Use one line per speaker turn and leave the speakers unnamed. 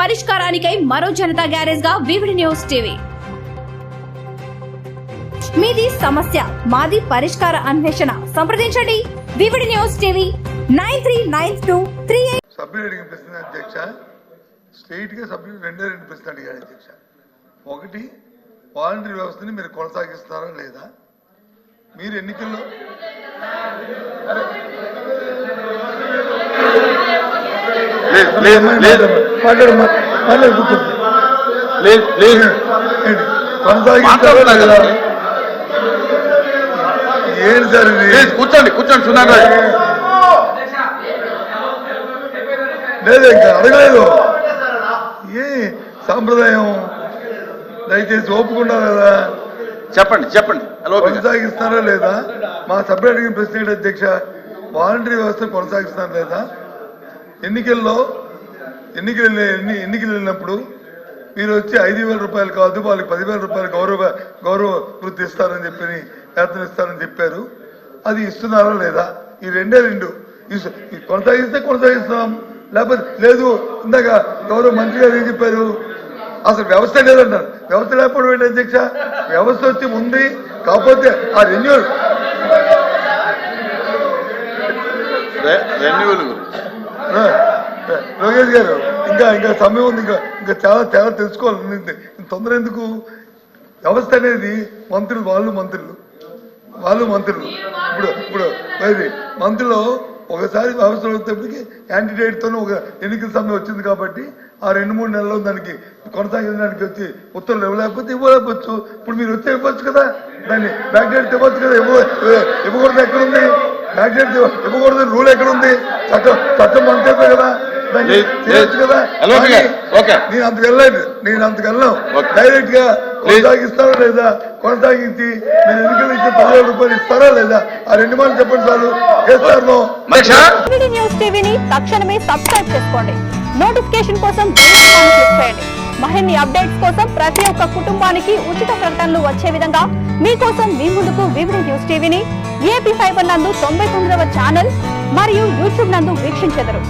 పరిష్కారానికై మరో జనతా గ్యారేజ్గా వివిడి న్యూస్ టీవీ. మీది సమస్య మాది పరిష్కార అన్వేషణ. సంప్రదించండి. VVD news TV nine three nine two three
సభ్యులు అడిగిన ప్రశ్న అధ్యక్ష స్ట్రైట్గా సభ్యులు రెండే రెండు ప్రశ్నలు అడిగారు అధ్యక్ష. ఒకటి వాలంటరీ వ్యవస్థని మీరు కొనసాగిస్తారా లేదా? మీరు ఎన్నికల్లో
లేదు లేదు లేదు.
మాట్లాడు మాట్లాడు కూర్చోండి. సార్
కూర్చోండి కూర్చోండి సునాన్ రాజు
లేదు ఇంకా అడగలేదు. ఏ సాంప్రదాయం దయచేసి ఒప్పుకున్నారు కదా
చెప్పండి చెప్పండి. హలో
కొనసాగిస్తారా లేదా? మా సభ్యులు అడిగిన ప్రశ్న ఏంటి అధ్యక్ష వాలంటరీ వ్యవస్థ కొనసాగిస్తారా లేదా? ఎన్నికల్లో ఎన్నికలు ఎన్నికలు వెళ్ళినప్పుడు మీరు వచ్చి ఐదు వేల రూపాయలు కాదు వాళ్ళకి పదివేల రూపాయలు గౌరవ గౌరవ వృత్తి ఇస్తారని చెప్పి వేతనం ఇస్తారని చెప్పారు. అది ఇస్తున్నారా లేదా? ఈ రెండే రెండు. కొనసాగిస్తే కొనసాగిస్తాం. లేకపోతే లేదు ఇందాక గౌరవ మంత్రి గారు ఏం చెప్పారు? అసలు వ్యవస్థ లేదన్నారు. వ్యవస్థ లేకపోవడం ఏంటి అధ్యక్ష? వ్యవస్థ వచ్చి ఉంది కాకపోతే ఆ రెన్యూల్
రెన్యువల్ గురించి.
లోకేష్ గారు ఇంకా ఇంకా సమయం ఉంది ఇంకా ఇంకా చాలా చాలా తెలుసుకోవాలి. తొందర ఎందుకు? వ్యవస్థ అనేది మంత్రులు వాళ్ళు మంత్రులు. వాళ్ళు మంత్రులు. ఇప్పుడు ఇప్పుడు మరి మంత్రులు ఒకసారి వ్యవస్థ వచ్చేప్పటికి యాంటీడేట్తోనే ఒక ఎన్నికల సమయం వచ్చింది కాబట్టి ఆ రెండు మూడు నెలల్లో దానికి కొనసాగించడానికి వచ్చి ఉత్తర్వులు ఇవ్వలేకపోతే ఇవ్వలేకపోవచ్చు. ఇప్పుడు మీరు వచ్చి ఇవ్వచ్చు కదా? దాన్ని బ్యాక్ డేట్ ఇవ్వచ్చు కదా? ఇవ్వ ఇవ్వకూడదు ఎక్కడుంది? బ్యాక్ డేట్ ఇవ్వకూడదు రూల్ ఎక్కడుంది? చట్టం చట్టం మంత్రితే కదా? దాన్ని
లేదు,
చేయొచ్చు
లేదు.
కదా.
హలో, ఓకే,
కానీ
ఓకే.
నేను అంతకు నేను అంతకు వెళ్ళాం. డైరెక్ట్గా కొనసాగిస్తారా లేదా? కొనసాగించి మీరు ఎన్నికలు ఇచ్చే పదివేల రూపాయలు ఇస్తారా లేదా? ఆ రెండు మాటలు చెప్పండి చాలు చేస్తాను
న్యూస్ టీవీని తక్షణమే సబ్స్క్రైబ్ చేసుకోండి. నోటిఫికేషన్ కోసం క్లిక్ చేయండి. మరిన్ని అప్డేట్స్ కోసం ప్రతి ఒక్క కుటుంబానికి ఉచిత ప్రకటనలు వచ్చే విధంగా మీకోసం మీ ముందుకు వివిడి న్యూస్ టీవీని ఏపీ ఫైబర్ నందు తొంభై తొమ్మిదవ ఛానల్ మరియు యూట్యూబ్ నందు వీక్షించెదరు.